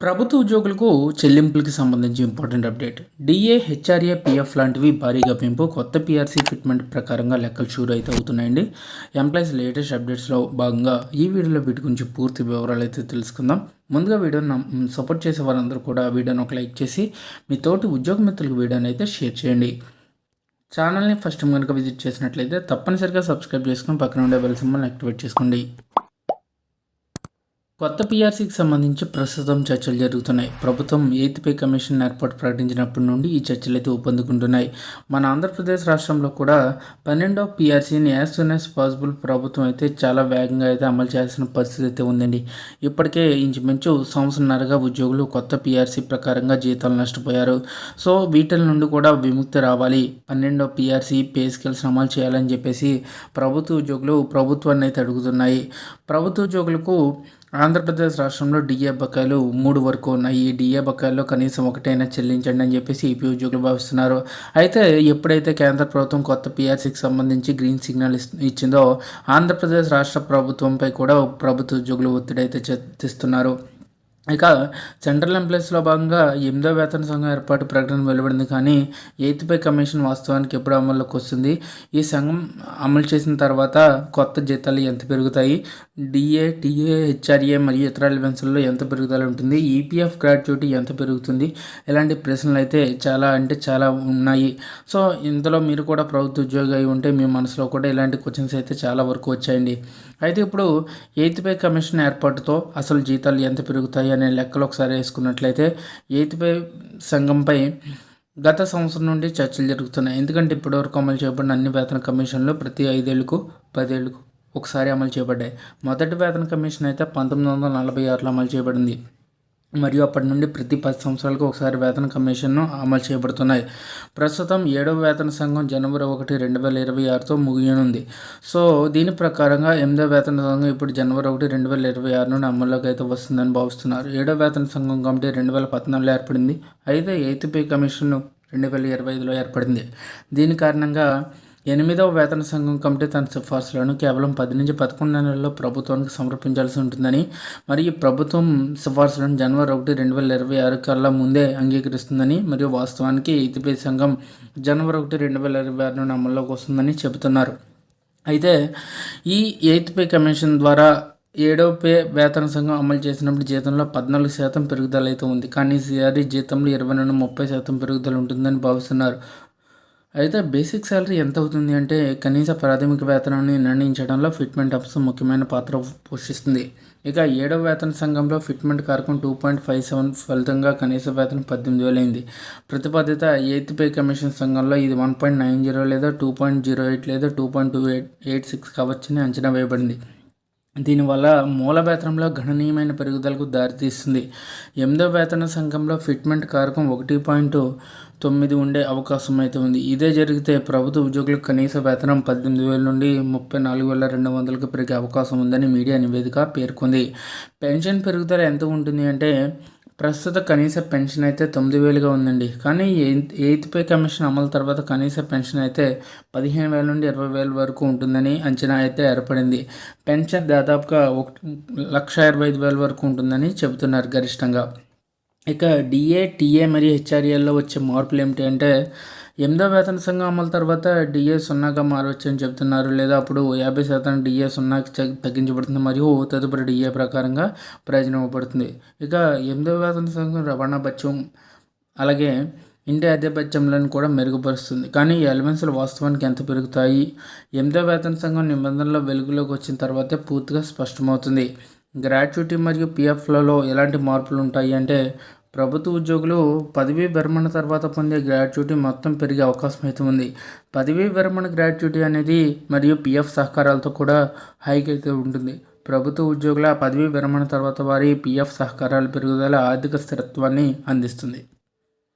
ప్రభుత్వ ఉద్యోగులకు చెల్లింపులకి సంబంధించి important update DA HRA PF లాంటివి భారీగా పెంపు కొత్త పిఆర్సీ ఫిట్మెంట్ ప్రకారంగా లెక్కలు షూర్ అయితే అవుతున్నాయండి ఎంప్లాయీస్ లేటెస్ట్ అప్డేట్స్లో భాగంగా ఈ వీడియోలో వీటి గురించి పూర్తి వివరాలు అయితే తెలుసుకుందాం. ముందుగా వీడియోను సపోర్ట్ చేసే వారందరూ కూడా వీడియోని ఒక లైక్ చేసి మీ తోటి ఉద్యోగ మిత్రులకు వీడియోని అయితే షేర్ చేయండి. ఛానల్ని ఫస్ట్ కనుక విజిట్ చేసినట్లయితే తప్పనిసరిగా సబ్స్క్రైబ్ చేసుకుని పక్కన ఉండే బెల్ సింబల్ని యాక్టివేట్ చేసుకోండి. కొత్త పీఆర్సీకి సంబంధించి ప్రస్తుతం చర్చలు జరుగుతున్నాయి. ప్రభుత్వం ఎయిత్ పే కమిషన్ ఏర్పాటు ప్రకటించినప్పటి నుండి ఈ చర్చలు అయితే ఊపందుకుంటున్నాయి. మన ఆంధ్రప్రదేశ్ రాష్ట్రంలో కూడా పన్నెండవ పీఆర్సీని యాజ్ సూన్ యాజ్ పాసిబుల్ ప్రభుత్వం అయితే చాలా వేగంగా అయితే అమలు చేయాల్సిన పరిస్థితి అయితే ఉందండి. ఇప్పటికే ఇంచుమించు సంవత్సరంన్నరగా ఉద్యోగులు కొత్త పీఆర్సీ ప్రకారంగా జీతాలు నష్టపోయారు. సో వీటిల నుండి కూడా విముక్తి రావాలి. పన్నెండో పీఆర్సీ పే స్కేల్స్ అమలు చేయాలని చెప్పేసి ప్రభుత్వ ఉద్యోగులు ప్రభుత్వాన్ని అయితే అడుగుతున్నాయి. ప్రభుత్వ ఉద్యోగులకు ఆంధ్రప్రదేశ్ రాష్ట్రంలో డిఏ బకాయిలు మూడు వరకు ఉన్నాయి. ఈ డిఏ బకాయిల్లో కనీసం ఒకటైనా చెల్లించండి అని చెప్పేసి ఈపీ ఉద్యోగులు భావిస్తున్నారు. అయితే ఎప్పుడైతే కేంద్ర ప్రభుత్వం కొత్త పిఆర్సీకి సంబంధించి గ్రీన్ సిగ్నల్ ఇచ్చిందో ఆంధ్రప్రదేశ్ రాష్ట్ర ప్రభుత్వంపై కూడా ప్రభుత్వ ఉద్యోగులు ఒత్తిడి అయితే తెస్తున్నారు. ఇక సెంట్రల్ ఎంప్లాయీస్లో భాగంగా ఎనిమిదో వేతన సంఘం ఏర్పాటు ప్రకటన వెలువడింది కానీ ఎయిత్ పే కమిషన్ వాస్తవానికి ఎప్పుడు అమల్లోకి వస్తుంది. ఈ సంఘం అమలు చేసిన తర్వాత కొత్త జీతాలు ఎంత పెరుగుతాయి? డిఏ టీఏ హెచ్ఆర్ఏ మరియు ఇతర అలవెన్స్లలో ఎంత పెరుగుదల ఉంటుంది? ఈపీఎఫ్ గ్రాడ్యుయేటీ ఎంత పెరుగుతుంది? ఇలాంటి ప్రశ్నలు అయితే చాలా అంటే చాలా ఉన్నాయి. సో ఇందులో మీరు కూడా ప్రభుత్వ ఉద్యోగి అయి ఉంటే మీ మనసులో కూడా ఇలాంటి క్వశ్చన్స్ అయితే చాలా వరకు వచ్చాయండి. అయితే ఇప్పుడు ఎయిత్ పే కమిషన్ ఏర్పాటుతో అసలు జీతాలు ఎంత పెరుగుతాయి అనే లెక్కలు ఒకసారి వేసుకున్నట్లయితే ఎయిత్ పే సంఘంపై గత సంవత్సరం నుండి చర్చలు జరుగుతున్నాయి. ఎందుకంటే ఇప్పటివరకు అమలు చేయబడిన అన్ని వేతన కమిషన్లు ప్రతి ఐదేళ్ళకు పదేళ్ళకు ఒకసారి అమలు చేయబడ్డాయి. మొదటి వేతన కమిషన్ అయితే పంతొమ్మిది వందల నలభై ఆరులో అమలు చేయబడింది. మరియు అప్పటి నుండి ప్రతి పది సంవత్సరాలకు ఒకసారి వేతన కమిషన్ను అమలు చేయబడుతున్నాయి. ప్రస్తుతం ఏడవ వేతన సంఘం జనవరి ఒకటి రెండు వేల ఇరవై ఆరుతో ముగియనుంది. సో దీని ప్రకారంగా ఎనిమిదవ వేతన సంఘం ఇప్పుడు జనవరి ఒకటి రెండు వేల ఇరవై ఆరు నుండి అమల్లోకి అయితే వస్తుందని భావిస్తున్నారు. ఏడవ వేతన సంఘం కమిటీ రెండు వేల పద్నాలుగులో ఏర్పడింది. అయితే ఎయిత్ పే కమిషన్ రెండు వేల ఇరవై ఐదులో ఏర్పడింది. దీని కారణంగా ఎనిమిదవ వేతన సంఘం కమిటీ తన సిఫార్సులను కేవలం పది నుంచి పదకొండు నెలల్లో ప్రభుత్వానికి సమర్పించాల్సి ఉంటుందని మరియు ప్రభుత్వం సిఫార్సులను జనవరి ఒకటి రెండు వేల ఇరవై ఆరు కల్లా ముందే అంగీకరిస్తుందని మరియు వాస్తవానికి ఇతిపై సంఘం జనవరి ఒకటి రెండు వేల ఇరవై ఆరు నుండి అమల్లోకి వస్తుందని చెబుతున్నారు. అయితే ఈ ఎయిత్ పే కమిషన్ ద్వారా ఏడవ పే వేతన సంఘం అమలు చేసినప్పుడు జీతంలో పద్నాలుగు శాతం పెరుగుదల అయితే ఉంది. కానీ ఈసారి జీతంలో ఇరవై నుండి ముప్పై శాతం పెరుగుదల ఉంటుందని భావిస్తున్నారు. అయితే బేసిక్ శాలరీ ఎంత అవుతుంది అంటే కనీస ప్రాథమిక వేతనాన్ని నిర్ణయించడంలో ఫిట్మెంట్ అప్స్ ముఖ్యమైన పాత్ర పోషిస్తుంది. ఇక ఏడవ వేతన సంఘంలో ఫిట్మెంట్ కారకం టూ పాయింట్ ఫైవ్ సెవెన్ ఫలితంగా కనీస వేతనం పద్దెనిమిది వేలు అయింది. ప్రతిపాదిత ఎయిత్ పే కమిషన్ సంఘంలో ఇది వన్ పాయింట్ నైన్ జీరో లేదా టూ పాయింట్ జీరో ఎయిట్ లేదా two point two eight eight six కావచ్చని అంచనా వేయబడింది. దీనివల్ల మూల వేతనంలో గణనీయమైన పెరుగుదలకు దారితీస్తుంది. ఎనిమిదో వేతన సంఘంలో ఫిట్మెంట్ కారకం ఒకటి పాయింట్ తొమ్మిది ఉండే అవకాశం అయితే ఉంది. ఇదే జరిగితే ప్రభుత్వ ఉద్యోగులకు కనీస వేతనం పద్దెనిమిది వేల నుండి ముప్పై నాలుగు వేల రెండు వందలకు పెరిగే అవకాశం ఉందని మీడియా నివేదిక పేర్కొంది. పెన్షన్ పెరుగుదల ఎంత ఉంటుంది అంటే ప్రస్తుత కనీస పెన్షన్ అయితే తొమ్మిది వేలుగా ఉందండి. కానీ ఎయిత్ పే కమిషన్ అమలు తర్వాత కనీస పెన్షన్ అయితే పదిహేను వేల నుండి ఇరవై వేల వరకు ఉంటుందని అంచనా అయితే ఏర్పడింది. పెన్షన్ దాదాపుగా ఒక లక్ష ఇరవై ఐదు వేల వరకు ఉంటుందని చెబుతున్నారు గరిష్టంగా. ఇక డిఏ టీఏ మరియు హెచ్ఆర్ఏల్లో వచ్చే మార్పులు ఏమిటి అంటే ఎనిమిదో వేతన సంఘం అమలు తర్వాత డిఏ సున్నాగా మారవచ్చు అని చెప్తున్నారు. లేదా అప్పుడు యాభై శాతం డిఏ సున్నాకి తగ్గించబడుతుంది మరియు తదుపరి డిఏ ప్రకారంగా ప్రయోజనం ఇవ్వబడుతుంది ఇక ఎనిమిదో వేతన సంఘం రవాణా బత్యం అలాగే ఇంటి ఆధిపత్యంలను కూడా మెరుగుపరుస్తుంది. కానీ ఈ ఎలిమెంట్స్లు వాస్తవానికి ఎంత పెరుగుతాయి? ఎనిమిదో వేతన సంఘం నిబంధనలు వెలుగులోకి వచ్చిన తర్వాతే పూర్తిగా స్పష్టమవుతుంది. గ్రాట్యుటీ మరియు పిఎఫ్లలో ఎలాంటి మార్పులు ఉంటాయి అంటే ప్రభుత్వ ఉద్యోగులు పదవీ విరమణ తర్వాత పొందే గ్రాట్యుటీ మొత్తం పెరిగే అవకాశం అయితే ఉంది. పదవీ విరమణ గ్రాట్యుటీ అనేది మరియు పిఎఫ్ సహకారాలతో కూడా హైక్ అయితే ఉంటుంది. ప్రభుత్వ ఉద్యోగుల పదవీ విరమణ తర్వాత వారి పిఎఫ్ సహకారాల పెరుగుదల ఆర్థిక స్థిరత్వాన్ని అందిస్తుంది.